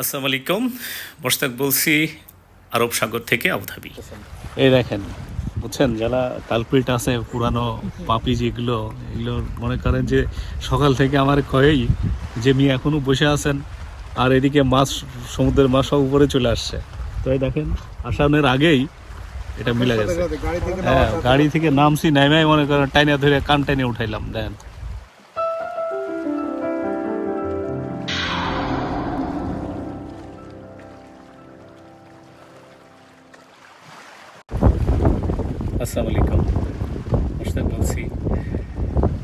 আসসালামু আলাইকুম। মোশতাক বলছি আরব সাগর থেকে আবুধাবি এই দেখেন বুঝছেন যারা কালপ্রিট আছে পুরানো পাপি যেগুলো এগুলো মনে করেন যে সকাল থেকে আমার কয়েই যে মেয়ে এখনও বসে আছেন আর এদিকে মাছ সমুদ্রের মাছ সব উপরে চলে আসছে। তো এই দেখেন আসানোর আগেই এটা মিলে গেছে। হ্যাঁ গাড়ি থেকে নামছি নেমে মনে করেন টাইনে ধরে কান টাইনে উঠাইলাম দেন। আসসালামু আলাইকুম। মোশতাক বলছি,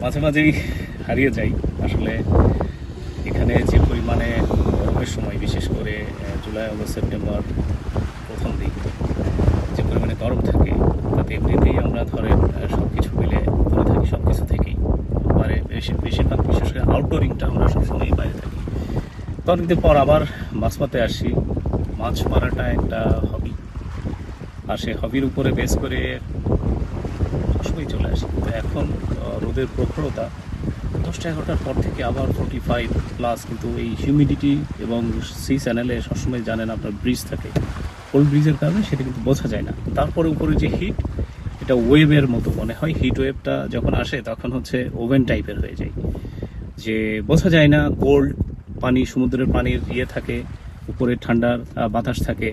মাঝে মাঝেই হারিয়ে যাই। আসলে এখানে যে পরিমাণে গরমের সময়, বিশেষ করে জুলাই, আগস্ট, সেপ্টেম্বর প্রথম দিক যে পরিমাণে গরম থাকে, তাতে এমনিতেই আমরা ধরেন সব কিছু মিলে দূরে থাকি সব কিছু থেকেই। মানে বেশি, বেশিরভাগ, বিশেষ করে আউটডোরিংটা আমরা সবসময়ই বাইরে থাকি। তো অনেকদিন পর আবার মাছ মারতে আসি। মাছ মারাটা একটা আর সেই হবির উপরে বেস করে সবসময় চলে আসি। তো এখন রোদের প্রখরতা দশটা এগারোটার পর থেকে আবার ফোর্টি ফাইভ প্লাস কিন্তু এই হিউমিডিটি এবং সি চ্যানেলে সবসময় জানেন আপনার ব্রিজ থাকে। কোল্ড ব্রিজের কারণে সেটা কিন্তু বোঝা যায় না। তারপরে উপরে যে হিট এটা ওয়েভের মতো মনে হয়। হিট ওয়েভটা যখন আসে, তখন হচ্ছে ওভেন টাইপের হয়ে যায়। যে বোঝা যায় না কোল্ড পানি, সমুদ্রের পানির ইয়ে থাকে, উপরে ঠান্ডার বাতাস থাকে।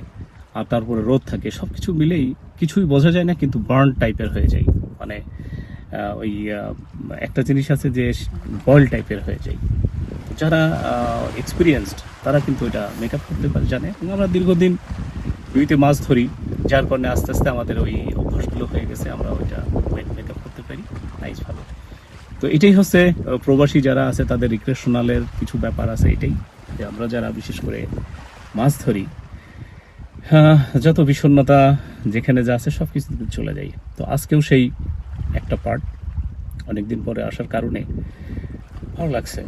আর তারপরে রোদ থাকে সব কিছু মিলেই কিছুই বোঝা যায় না, কিন্তু বার্ন টাইপের হয়ে যায়। মানে ওই একটা জিনিস আছে যে বয়েল টাইপের হয়ে যায়। যারা এক্সপিরিয়েন্সড তারা কিন্তু এটা মেকআপ করতে পারে, জানে। আমরা দীর্ঘদিন নদীতে মাছ ধরি, যার কারণে আস্তে আস্তে আমাদের ওই অভ্যাসগুলো হয়ে গেছে, আমরা ওইটা মেকআপ করতে পারি। নাইস ভালো। তো এটাই হচ্ছে প্রবাসী যারা আছে, তাদের রিক্রেশনালের কিছু ব্যাপার আছে এটাই। যে আমরা যারা বিশেষ করে মাছ ধরি যত বিষণ্ণতা যেখানে যা আছে সব কিছু চলে যাই। তো আজকেও সেই একটা পার্ট অনেকদিন পরে আসার কারণে ভালো লাগছে।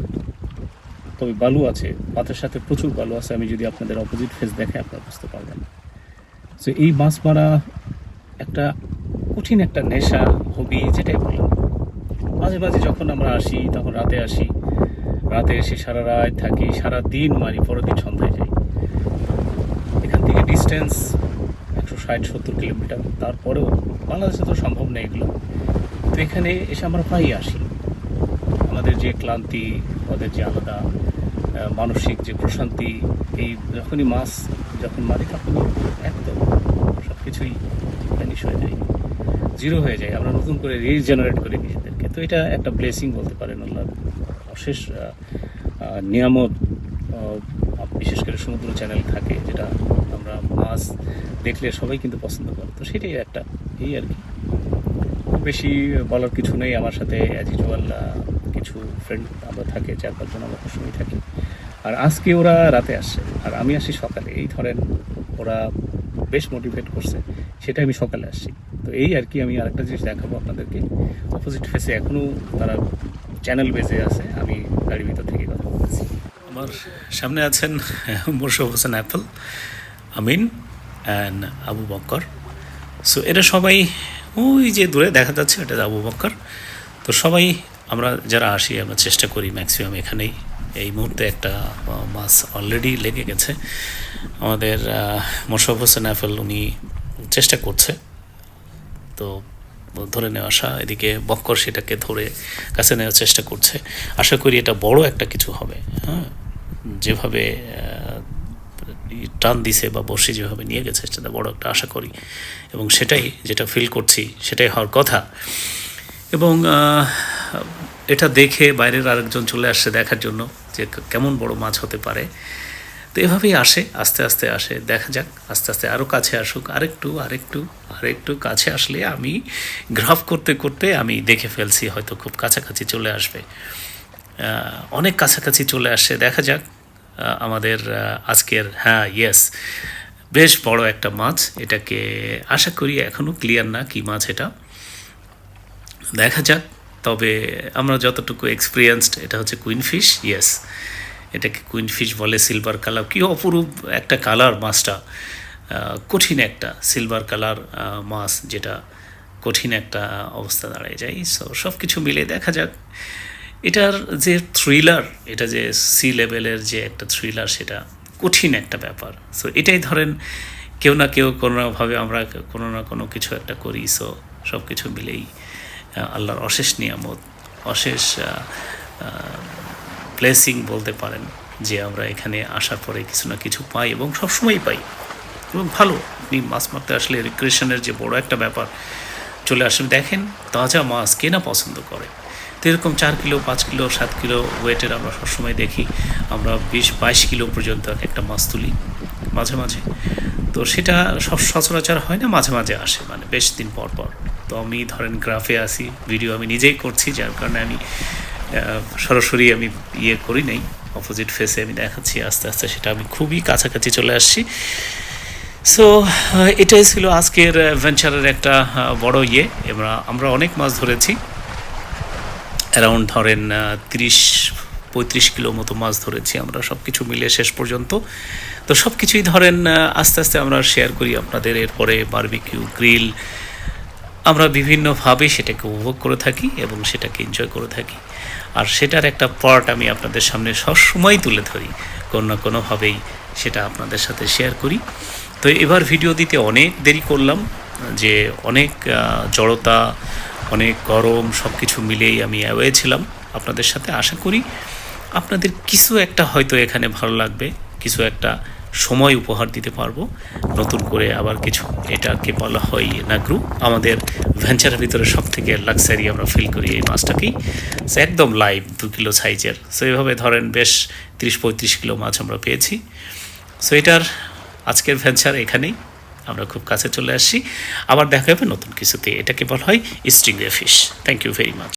তবে বালু আছে পাতের সাথে প্রচুর বালু আছে। আমি যদি আপনাদের অপোজিট ফেস দেখে আপনারা বুঝতে পারবেন। তো এই মাছ মারা একটা কঠিন একটা নেশা হবি যেটাই বললাম মাঝে মাঝে যখন আমরা আসি, তখন রাতে আসি। রাতে এসে সারা রাত থাকি, সারা দিন মারি, পরের দিন সন্ধ্যায় যাই। ডিস্টেন্স একশো ষাট, সত্তর কিলোমিটার। তারপরেও বাংলাদেশে তো সম্ভব নেই এগুলো। তো এখানে এসে আমরা প্রায়ই আসি। আমাদের যে ক্লান্তি, আমাদের যে আলাদা মানসিক যে প্রশান্তি, এই যখনই মাছ, যখন মারি তখনই একদম সব কিছুই ভ্যানিশ হয়ে যায়। জিরো হয়ে যায়। আমরা নতুন করে রিজেনারেট করি নিজেদেরকে। তো এটা একটা ব্লেসিং বলতে পারেন আল্লাহর অশেষ নিয়ামত বিশেষ করে সমুদ্র চ্যানেল থাকে মাছ দেখলে সবাই কিন্তু পছন্দ করে। তো সেটাই একটা এই আর কি। বেশি বলার কিছু নেই আমার সাথে অ্যাজ ইউজুয়াল কিছু ফ্রেন্ড আমরা থাকে, চার পাঁচজন আমরা সবসময় থাকি। আর আজকে ওরা রাতে আসছে, আর আমি আসি সকালে। এই ধরেন ওরা বেশ মোটিভেট করছে, সেটা আমি সকালে আসছি। তো এই আর কি আমি আরেকটা জিনিস দেখাবো আপনাদেরকে। অপোজিট ফেসে এখনও তারা চ্যানেল বেজে আছে, আমি গাড়ির ভিতর থেকে কথা বলতেছি। আমার সামনে আছেন Mosharraf Hossain Apple, Amin. And Abu Bakkar so এরা সবাই ওই যে দূরে দেখা যাচ্ছে, এটা আবু বক্কর তো সবাই আমরা যারা আসি, আমরা চেষ্টা করি ম্যাক্সিমাম এখানেই। এই মুহূর্তে একটা মাছ অলরেডি লেগে গেছে। আমাদের মোশারফ হোসেন অ্যাপেল উনি চেষ্টা করছে। তো ধরে নেওয়া আসা, এদিকে বক্কর সেটাকে ধরে কাছে নেওয়ার চেষ্টা করছে। আশা করি এটা বড় একটা কিছু হবে হ্যাঁ। যেভাবে টান দিছে বা বসে যেভাবে নিয়ে গেছে, সেটা বড় একটা আশা করি। এবং সেটাই যেটা ফিল করছি, সেটাই হওয়ার কথা। এবং এটা দেখে বাইরের আরেকজন চলে আসছে দেখার জন্য যে কেমন বড় মাছ হতে পারে। তো এভাবেই আসে, আস্তে আস্তে আসে, দেখা যাক, আস্তে আস্তে আরও কাছে আসুক, আরেকটু আরেকটু আরেকটু কাছে আসলে আমি গ্রাফ করতে করতে আমি দেখে ফেলছি, হয়তো খুব কাছাকাছি চলে আসবে। অনেক কাছাকাছি চলে আসছে দেখা যাক। আমাদের আজকের হ্যাঁ ইয়েস বেশ বড় একটা মাছ, এটাকে আশা করি এখনও ক্লিয়ার না কি মাছ এটা। দেখা যাক, তবে আমরা যতটুকু এক্সপিরিয়েন্সড এটা হচ্ছে কুইন ফিশ ইয়েস এটাকে কুইন ফিশ বলে সিলভার কালার কি অপরূপ একটা কালার মাছটা। কঠিন একটা সিলভার কালার মাছ যেটা কঠিন একটা অবস্থা দাঁড়ায় যায়। সো সব কিছু মিলে দেখা যাক। এটার যে থ্রিলার এটা যে সি লেভেলের যে একটা থ্রিলার সেটা কঠিন একটা ব্যাপার। সো এটাই ধরেন কেউ না কেউ কোনো কোনোভাবে আমরা কোনো না কোনো কিছু একটা করি। সো সব কিছু মিলেই আল্লাহর অশেষ নিয়ামত, অশেষ প্লেসিং বলতে পারেন যে আমরা এখানে আসার পরে কিছু না কিছু পাই এবং সবসময়ই পাই। এবং ভালো, আপনি মাছ মারতে আসলে রিক্রিয়েশনের যে বড় একটা ব্যাপার চলে আসেন দেখেন তাজা মাছ কে না পছন্দ করে? এরকম চার কিলো, পাঁচ কিলো, সাত কিলো ওয়েটের আমরা সবসময় দেখি। আমরা বিশ, বাইশ কিলো পর্যন্ত এক একটা মাছ তুলি মাঝে মাঝে। তো সেটা সব সচরাচর হয় না, মাঝে মাঝে আসে মানে বেশ দিন পর পর। তো আমি ধরেন গ্রাফে আসি ভিডিও আমি নিজেই করছি, যার কারণে আমি সরাসরি আমি ইয়ে করি নাই। অপোজিট ফেসে আমি দেখাচ্ছি, আস্তে আস্তে সেটা আমি খুবই কাছাকাছি চলে আসছি। সো এটাই ছিল আজকের ভেঞ্চারের একটা বড় ইয়ে। আমরা আমরা অনেক মাছ ধরেছি। অ্যারাউন্ড ধরেন তিরিশ, পঁয়ত্রিশ কিলো মতো মাছ ধরেছি আমরা সব কিছু মিলে শেষ পর্যন্ত। তো সব কিছুই ধরেন আস্তে আস্তে আমরা শেয়ার করি আপনাদের। এরপরে বারবিকিউ গ্রিল আমরা বিভিন্নভাবে সেটাকে উপভোগ করে থাকি এবং সেটাকে এনজয় করে থাকি। আর সেটার একটা পার্ট আমি আপনাদের সামনে সবসময় তুলে ধরি। কোনো না কোনোভাবেই সেটা আপনাদের সাথে শেয়ার করি। তো এবার ভিডিও দিতে অনেক দেরি করলাম, যে অনেক জড়তা অনেক গরম সব কিছু মিলেই আমি অ্যাওয়ে ছিলাম। আপনাদের সাথে আশা করি আপনাদের কিছু একটা হয়তো এখানে ভালো লাগবে, কিছু একটা সময় উপহার দিতে পারব। নতুন করে আবার কিছু এটাকে বলা হয় নাগরু। আমাদের ভেঞ্চারের ভিতরে সব থেকে লাক্সারি আমরা ফিল করি এই মাছটাকেই। একদম লাইভ দু কিলো সাইজের সো এইভাবে ধরেন বেশ তিরিশ পঁয়ত্রিশ কিলো মাছ আমরা পেয়েছি। সো এটার আজকের ভেঞ্চার এখানেই। আমরা খুব কাছে চলে আসি। আবার দেখা হবে নতুন কিছুতে। এটাকে বলা হয় sting fish thank you very much